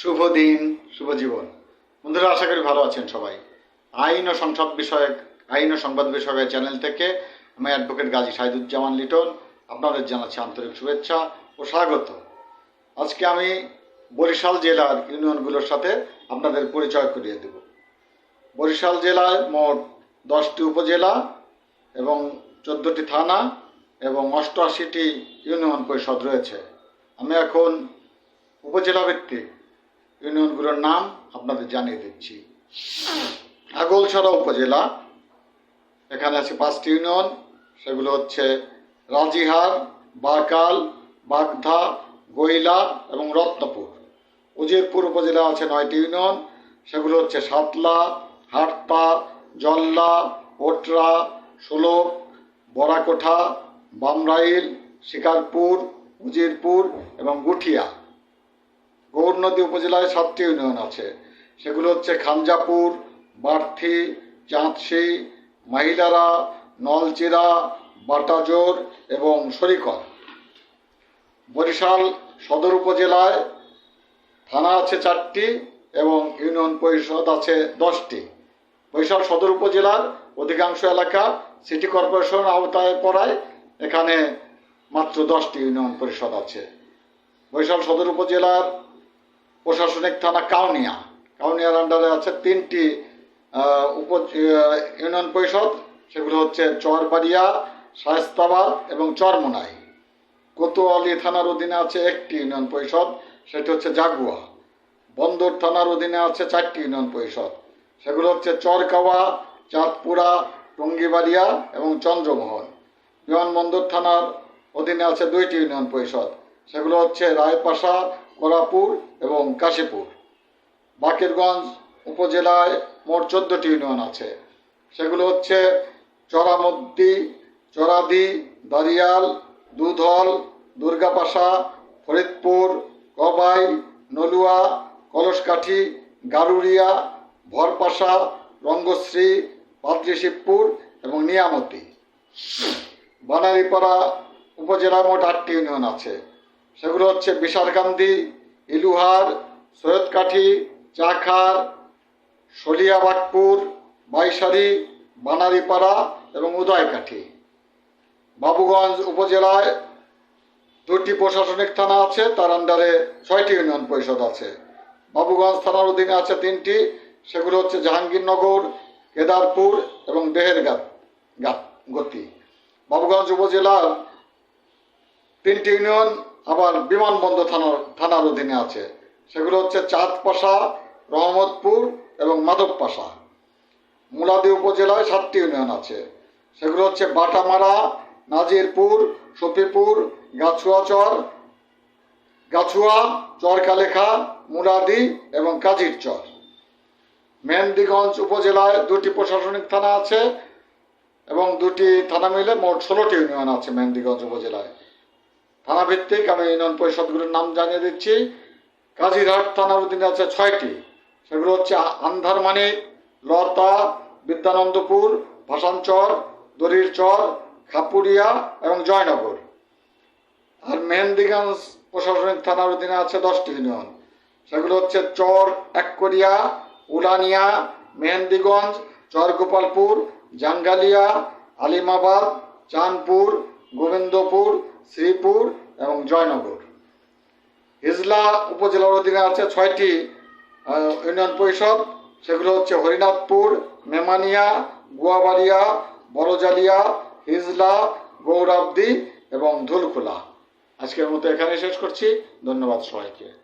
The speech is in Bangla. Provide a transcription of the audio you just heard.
শুভ দিন, শুভ জীবন। বন্ধুরা, আশা করি ভালো আছেন সবাই। আইন ও সংসদ বিষয়ক, আইন ও সংবাদ বিষয়ক চ্যানেল থেকে আমি অ্যাডভোকেট গাজী সাইদুজ্জামান লিটন, আপনাদের জানাচ্ছি আন্তরিক শুভেচ্ছা ও স্বাগত। আজকে আমি বরিশাল জেলার ইউনিয়নগুলোর সাথে আপনাদের পরিচয় করিয়ে দেব। বরিশাল জেলায় মোট দশটি উপজেলা এবং চোদ্দোটি থানা এবং অষ্টআশিটি ইউনিয়ন পরিষদ রয়েছে। আমি এখন উপজেলা ভিত্তিক ইউনিয়নগুলোর নাম আপনাদের জানিয়ে দিচ্ছি। আগলছড়া উপজেলা, এখানে আছে পাঁচটি ইউনিয়ন, সেগুলো হচ্ছে রাজিহার বাকাল বাগধা, গৈলা এবং রত্নপুর। উজিরপুর উপজেলা আছে নয়টি ইউনিয়ন, সেগুলো হচ্ছে সাতলা হাটপা জল্লা, ওটরা ষোলক বরাকোঠা, বামরাইল, শিকারপুর, উজিরপুর এবং গুঠিয়া। গৌরনদী উপজেলায় সাতটি ইউনিয়ন আছে। সেগুলো হচ্ছে খানজাপুর বার্থি চাঁদশি, মাহিলারা, নলচিরা, বাটাজোর এবং শরিকর বরিশাল সদর উপজেলায় থানা আছে চারটি এবং ইউনিয়ন পরিষদ আছে দশটি। বরিশাল সদর উপজেলার অধিকাংশ এলাকা সিটি কর্পোরেশন আওতায় পড়ায়, এখানে মাত্র দশটি ইউনিয়ন পরিষদ আছে। বরিশাল সদর উপজেলার প্রশাসনিক থানা কাউনিয়া। কাউনিয়ার আন্ডারে আছে তিনটি উপ ইউনিয়ন পরিষদ। সেগুলো হচ্ছে চরবাড়িয়া, শায়স্তাবাদ এবং চরমোনাই। কোতোয়ালি থানার অধীনে আছে একটি ইউনিয়ন পরিষদ, সেটি হচ্ছে জাগুয়া। বন্দর থানার অধীনে আছে চারটি ইউনিয়ন পরিষদ। সেগুলো হচ্ছে চরকাওয়া, চাঁদপুরা, টঙ্গিবাড়িয়া এবং চন্দ্রমোহন। বিমানবন্দর থানার অধীনে আছে দুইটি ইউনিয়ন পরিষদ। সেগুলো হচ্ছে রায়পাশা কোলাপুর এবং কাশীপুর। বাকেরগঞ্জ উপজেলায় মোট চোদ্দটি ইউনিয়ন আছে। সেগুলো হচ্ছে চরামদ্দি, চরাদি দারিয়াল দুধল, দুর্গাপাশা, ফরিদপুর, কবাই, নলুয়া, কলসকাঠি গারুরিয়া ভরপাশা, রঙ্গশ্রী পাদ্রিশিবপুর এবং নিয়ামতি। বানারীপাড়া উপজেলা মোট আটটি ইউনিয়ন আছে। সেগুলো হচ্ছে বিশারকান্দি ইলুহার, সৈয়দকাঠি, চাখার সলিয়াবাগপুর বাইশারি বানারীপাড়া এবং উদয়কাঠি। বাবুগঞ্জ উপজেলায় দুটি প্রশাসনিক থানা আছে, তার আন্ডারে ছয়টি ইউনিয়ন পরিষদ আছে। বাবুগঞ্জ থানার অধীনে আছে তিনটি, সেগুলো হচ্ছে জাহাঙ্গীরনগর, কেদারপুর এবং বেহেরগাত, গাত, গতি। বাবুগঞ্জ উপজেলার তিনটি ইউনিয়ন আবার বিমানবন্দর থানার থানার অধীনে আছে। সেগুলো হচ্ছে চাঁদপাশা, রহমতপুর এবং মাধবপাশা। মুলাদি উপজেলায় সাতটি ইউনিয়ন আছে। সেগুলো হচ্ছে বাটামারা, নাজিরপুর, সফিপুর, গাছুয়াচর, গাছুয়া, চরকালেখা মুরাদি এবং কাজির চর মেহেন্দিগঞ্জ উপজেলায় দুটি প্রশাসনিক থানা আছে এবং দুটি থানা মিলে মোট ষোলোটি ইউনিয়ন আছে মেহেন্দিগঞ্জ উপজেলায়। থানা ভিত্তিক আমি ইউনিয়ন পরিষদগুলোর নাম জানিয়ে দিচ্ছি। কাজিরহাট থানার অধীনে আছে ছয়টি। সেগুলো হচ্ছে আ- আন্ধারমানিক লতা, বিদ্যানন্দপুর, ভাসানচর দরির চর খাপুরিয়া এবং জয়নগর। আর মেহেন্দিগঞ্জ প্রশাসনিক থানার অধীনে আছে দশটি ইউনিয়ন। সেগুলো হচ্ছে চর, এককরিয়া, উলানিয়া, মেহেন্দিগঞ্জ, চরগোপালপুর, জাঙ্গালিয়া, আলিমাবাদ, চাঁদপুর, গোবিন্দপুর শ্রীপুর এবং জয়নগর। হিজলা উপজেলার অধীনে আছে ছয়টি ইউনিয়ন পরিষদ। সেগুলো হচ্ছে হরিনাথপুর, মেমানিয়া, গুয়াবাড়িয়া, বড়জালিয়া, হিজলা, গৌরাবদি এবং ধুলখোলা আজকের মতো এখানে শেষ করছি। ধন্যবাদ সবাইকে।